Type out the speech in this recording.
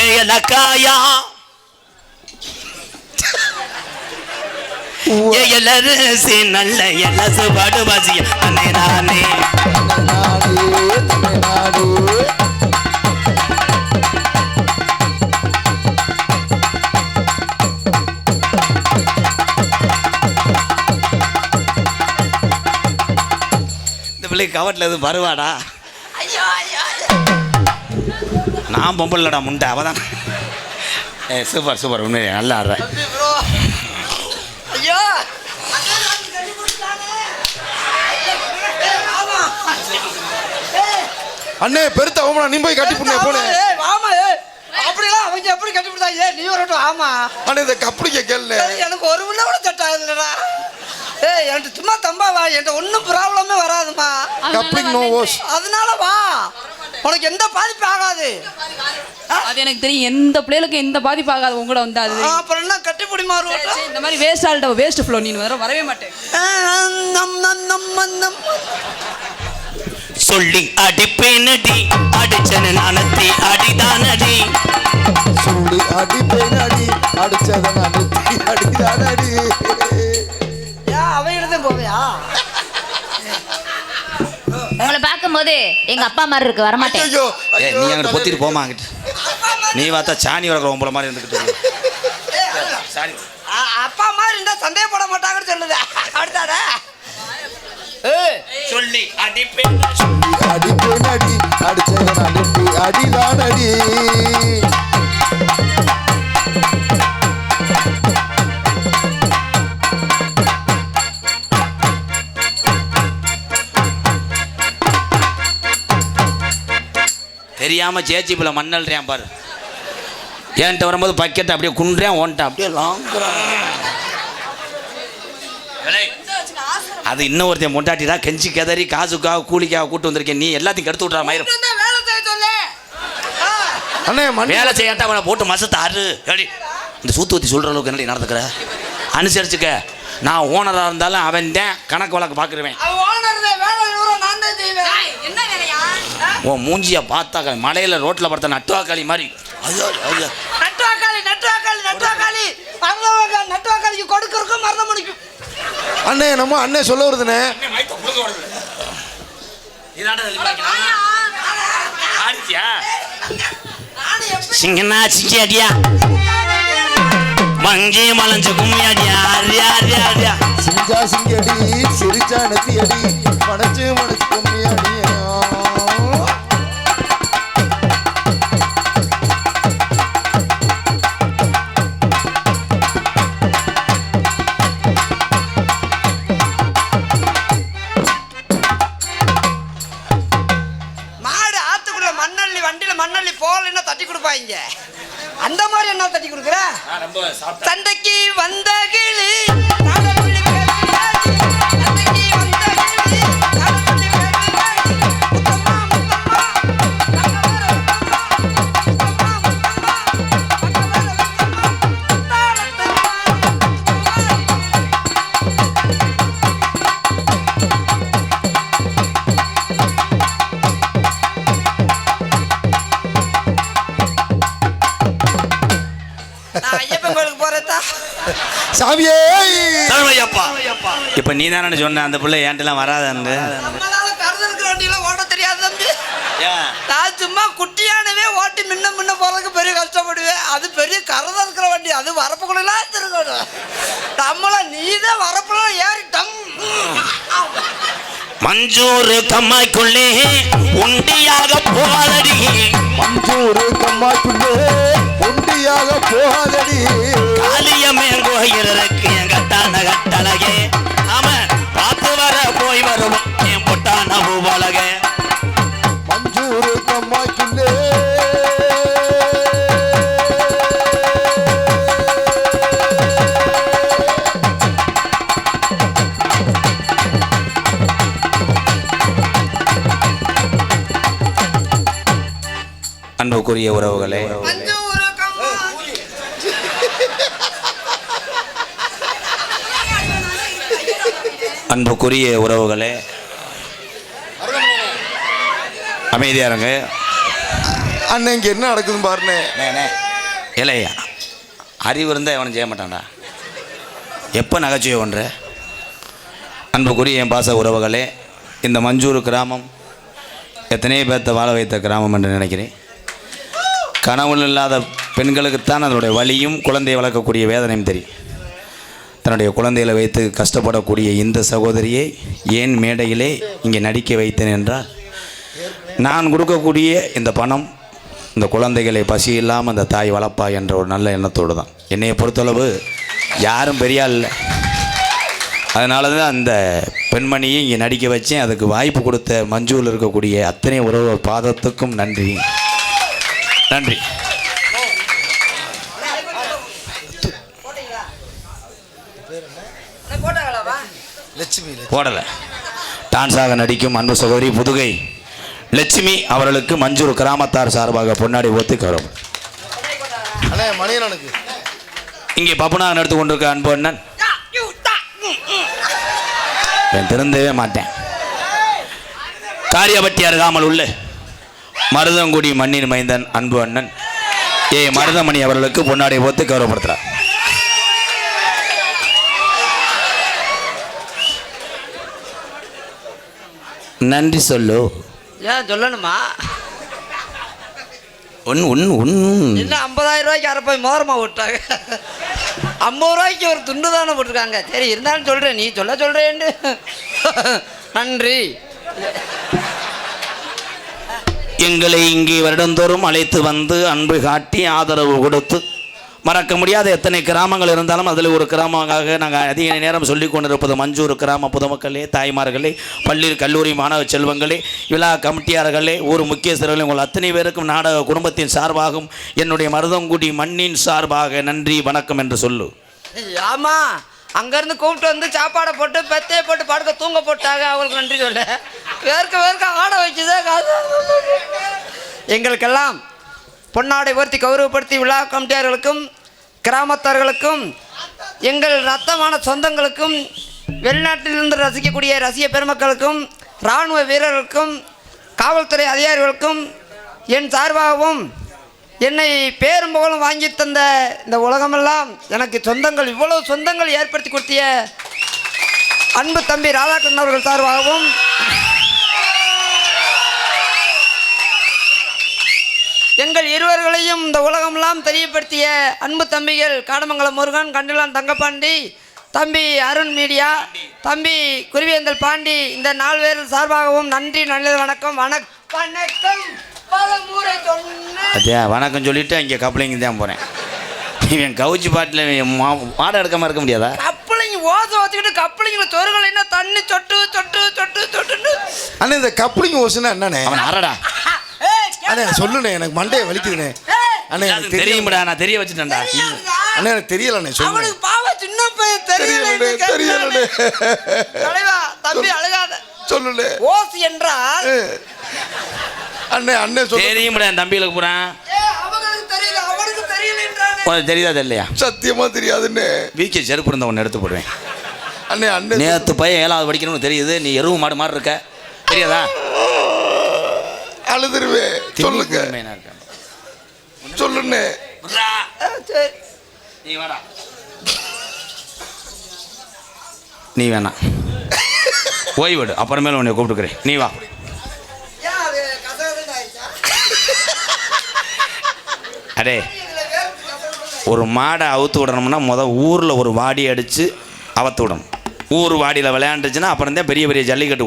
ஏலக்காயா ஏ எலரசி நல்ல எலசு படுவாசிய? அண்ணே நானே. இந்த பிள்ளைக்கு கவட்டில் எதுவும் வருவாடா? நான் பொம்பளடா முண்டை. அவதான். ஏ சூப்பர் சூப்பர் உண்மையிலே நல்லா ஆடுற. ஐயோ! அண்ணே பெருத்த அவமானம். நீ போய் கட்டி புண்ணே போனே. ஆமா. அப்படிலாம் அவங்க எப்படி கட்டிவிடுதா ஏ நீ வரட்டும் ஆமா. அண்ணே இந்த கப்படிக்க ஏய், எனக்கு ஒரு உள்ள கூட செட் ஆகுதுலடா ஏய் என்கிட்ட சும்மா தம்பா வா என்கிட்ட ஒன்றும் ப்ராப்ளமே வராதுமா. Coupling no hose. அதனால வா. உனக்கு எந்த பாதிப்பு ஆகாது. அது எனக்கு தெரியும். எந்த பிள்ளைகளுக்கு எந்த பாதிப்பு ஆகாது. உங்களோட வந்து அது. ஆ, அப்புறம் என்ன? கட்டிப்பிடி மாறுவோம் இந்த மாதிரி வேஸ்ட் ஆள்கிட்ட வேஸ்ட் ஃப்ளோ நீ வர வரவே மாட்டேன். சொல்லி அடிப்பேனடி. அடிச்சன நானத்தி அடிதானடி. சொல்லி அடிப்பேன் அடி அடிச்சதன் அடித்தி உங்களை பார்க்கும்போது எங்க அப்பா மாதிரி இருக்கு வரமாட்டேன். ஐயோ நீ அங்கிட்டு பொத்திட்டு போமா அங்கிட்டு. நீ பார்த்தா சாணி வளர்க்குற உம்பளை மாதிரி இருந்துக்கிட்டு. சாணி அ- அப்பா மாதிரி இருந்தா சந்தேகப்பட மாட்டாங்கன்னு சொல்லுது. அடுத்தாடா ஏய் சொல்லி அடிப்பேன் அடி அடித்தி அடிதான் அடி தெரியாம ஜேஜிபில் மண்ணல்றியான் பாரு. என்கிட்ட வரும்போது பக்கெட் அப்படியே குன்றேன் ஓன்ட்டான் அப்படியே லாங்குறான் அது இன்னும் ஒருத்தன் முண்டாட்டிடா கெஞ்சி கதறி காசுக்காக கூலிக்காக கூட்டு வந்திருக்கேன். நீ எல்லாத்தையும் கெடுத்து விட்றா மயிரும் இருந்தா வேலை செய்யாட்டா அவனை போட்டு மசத்தை ஆறு இந்த சூத்துவத்தி சொல்கிற அளவுக்கு என்னடி நடந்துக்கிற? அனுசரிச்சுக்க. நான் ஓனராக இருந்தாலும் அவன் தான் கணக்கு வழக்கு பார்க்குருவேன் உன் மூஞ்சியை பார்த்தா மலையில் ரோட்டில் படுத்த நட்டுவாக்காளி மாதிரி. ஐயோ ஐயோ. நட்டுவாக்காளி நட்டுவாக்காளி நட்டுவாக்காளி. மருதவங்க நட்டுவாக்காளிக்கு கொடுக்கறதுக்கும் மருத முடிக்கும். அண்ணே நம்ம அண்ணே சொல்ல வருதுண்ணே. சிங்கனா சிங்கி அடியா மங்கி மலைஞ்சு கும்மி அடியா அரியா அரியா. சிஞ்சா சிங்கடி சிரிச்சா நெத்தி அடி கொடுப்பாங்க அந்த மாதிரி என்ன தட்டி கொடுக்குற? சண்டைக்கு வந்த கிளி. ஐயப்பன் கோயிலுக்கு போறதா சாமியே! இப்போ நீ தானே சொன்ன அந்த பிள்ளை ஏன்ட்டெல்லாம் வராதன்னு. நம்மளால கருதலுக்கு வண்டியில ஓட்ட தெரியாது தம்பி. நான் சும்மா குட்டியானவே ஓட்டி முன்ன முன்ன போறதுக்கு பெரிய கஷ்டப்படுவேன். அது பெரிய கருதல் இருக்கிற வண்டி. அது வரப்புக்குள்ளலாம் திருக்கணும் நம்மள நீ தான் வரப்புல ஏறி டம். மஞ்சூர் கம்மாய்க்குள்ளே உண்டியாக போதடி மஞ்சூரு கம்மாய்க்குள்ளே. ஒண்டியாக போகாதடி. காளியமே கோயிலுக்கு என் கட்டான கட்டழகே. அவன் பார்த்து வர போய் வருவான் என் பொட்டான பூவழகே. மஞ்சூரு கம்மாய்க்குள்ளே. அன்புக்குரிய உறவுகளே அன்புக்குரிய உறவுகளே அமைதியா இருங்க. அண்ணன் இங்க என்ன நடக்குதுன்னு பாருண்ணே. இல்லையா அறிவு இருந்தால் எவனும் செய்ய மாட்டான்டா. எப்போ நகைச்சுவை ஒன்று அன்புக்குரிய என் பாச உறவுகளே இந்த மஞ்சூர் கிராமம் எத்தனையோ பேர்த்த வாழ வைத்த கிராமம் என்று நினைக்கிறேன். கணவன் இல்லாத பெண்களுக்குத்தான் அதனுடைய வலியும் குழந்தையை வளர்க்கக்கூடிய வேதனையும் தெரியும். தன்னுடைய குழந்தைகளை வைத்து கஷ்டப்படக்கூடிய இந்த சகோதரியை ஏன் மேடையிலே இங்கே நடிக்க வைத்தேன் என்றால் நான் கொடுக்கக்கூடிய இந்த பணம் இந்த குழந்தைகளை பசி இல்லாமல் அந்த தாய் வளர்ப்பா என்ற ஒரு நல்ல எண்ணத்தோடு தான். என்னையை பொறுத்தளவு யாரும் பெரிய இல்லை. அதனால தான் அந்த பெண்மணியை இங்கே நடிக்க வச்சேன். அதுக்கு வாய்ப்பு கொடுத்த மஞ்சூரில் இருக்கக்கூடிய அத்தனை உறவு பாதத்துக்கும் நன்றி. நன்றி. லட்சுமி போடலை. டான்ஸாக நடிக்கும் அன்பு சகோதரி புதுகை லட்சுமி அவர்களுக்கு மஞ்சூர் கிராமத்தார் சார்பாக பொன்னாடி ஒத்து கரும் மணியனனுக்கு. இங்கே பப்பனாக எடுத்து கொண்டிருக்க அன்பு அண்ணன். யா, யூ, தா, ம், ம். நான் திருந்தவே மாட்டேன். காரியப்பட்டி அருகாமல் உள்ள மருதங்குடி மண்ணின் மைந்தன் அன்பு அண்ணன். ஏ மருதமணி அவர்களுக்கு பொன்னாடை ஒத்து கௌரவப்படுத்துறார். நன்றி சொல்லு. ஏன் சொல்லணுமா? One one one. என்ன ஐம்பதாயிரம் ரூபாய்க்கு அரை போய் மோரமா விட்டாங்க ஐம்பது ரூபாய்க்கு ஒரு துண்டு தானே போட்டிருக்காங்க. சரி இருந்தாலும் சொல்கிறேன் நீ சொல்ல சொல்கிறேன்னு நன்றி. எங்களை இங்கே வருடந்தோறும் அழைத்து வந்து அன்பு காட்டி ஆதரவு கொடுத்து மறக்க முடியாத எத்தனை கிராமங்கள் இருந்தாலும் அதில் ஒரு கிராமமாக நாங்கள் அதிக நேரம் சொல்லிக் கொண்டிருப்பது மஞ்சூர் கிராம பொதுமக்களே தாய்மார்களே பள்ளி கல்லூரி மாணவ செல்வங்களே விழா கமிட்டியார்களே ஊர் முக்கியஸ்தர்களே உங்கள் அத்தனை பேருக்கும் நாடக குடும்பத்தின் சார்பாகவும் என்னுடைய மருதங்குடி மண்ணின் சார்பாக நன்றி வணக்கம் என்று சொல்லு. ஆமா அங்கேருந்து கூப்பிட்டு வந்து சாப்பாடை போட்டு பெத்தையை போட்டு படுக்க தூங்க போட்டாங்க அவங்களுக்கு நன்றி சொல்ல. வேர்க்க வேர்க்க ஆட வச்சுதே காது. எங்களுக்கெல்லாம் பொன்னாடை உயர்த்தி கௌரவப்படுத்தி விழா கமிட்டியார்களுக்கும் கிராமத்தார்களுக்கும் எங்கள் ரத்தமான சொந்தங்களுக்கும் வெளிநாட்டிலிருந்து ரசிக்கக்கூடிய ரசிக பெருமக்களுக்கும் இராணுவ வீரர்களுக்கும் காவல்துறை அதிகாரிகளுக்கும் என் சார்பாகவும் என்னை பேரும் புகழும் வாங்கி தந்த இந்த உலகமெல்லாம் எனக்கு சொந்தங்கள் இவ்வளவு சொந்தங்கள் ஏற்படுத்தி கொடுத்திய அன்பு தம்பி ராதாகிருஷ்ணன் அவர்கள் சார்பாகவும் எங்கள் இருவர்களையும் இந்த உலகமெல்லாம் தெரியப்படுத்திய அன்பு தம்பிகள் காடமங்கலம் முருகன் கண்டிலான் தங்கப்பாண்டி தம்பி அருண் மீடியா தம்பி குருவேந்தல் பாண்டி இந்த நாலு பேர் சார்பாகவும் நன்றி நல்லது வணக்கம் வணக் வணக்கம். அதே வணக்கம் சொல்லிட்டு அங்கே கப்ளிங் தான் போகிறேன் இவன் கவுச்சி பாட்டில் மாடை எடுக்காமல் இருக்க முடியாதா? கப்பலிங்க ஓசை வச்சுக்கிட்டு சொருகள் என்ன தண்ணி சொட்டு சொட்டு சொட்டு சொட்டுன்னு. அண்ணே இந்த கப்ளிங் ஓசுனா என்னண்ணே? அவன் அரடா அண்ணே சொல்லுண்ணே எனக்கு மண்டையை வலிக்குதுண்ணே. அண்ணே எனக்கு தெரியும்டா நான் தெரிய வச்சுட்டேன்டா? அண்ணே எனக்கு தெரியலண்ணே அவனுக்கு பாவம் சின்ன பையன் தெரியல தெரியலண்ணே தெரியலண்ணே. தலைவா தம்பி அழுகாத. சொல்லுண்ணே. ஓசு என்றால் அண்ணே அண்ணே சொல்லு தெரியும்டா என் தம்பிகளுக்கு என்றானே. உனக்கு தெரியுதா தெரியலையா? சத்தியமா தெரியாதுண்ணே. வீக்கே செருப்பு இருந்த ஒன்று எடுத்து போடுவேன். அண்ணே அண்ணே நேற்று பையன் ஏழாவது படிக்கணும்னு தெரியுது நீ எருவு மாடு மாதிரி இருக்க. தெரியாதா? அழுதுருவே சொல்லுங்க. சரி. நீ வேணா நீ ஓய்விடு அப்புறமேல உன்னை கூப்பிட்டுக்கிறேன். நீ வா? அடே ஒரு மாடை அவுத்து விடணும்னா முத ஊரில் ஒரு வாடி அடித்து அவத்து விடணும். ஊர் வாடியில் விளையாண்டுச்சுன்னா அப்புறம் தான் பெரிய பெரிய ஜல்லிக்கட்டு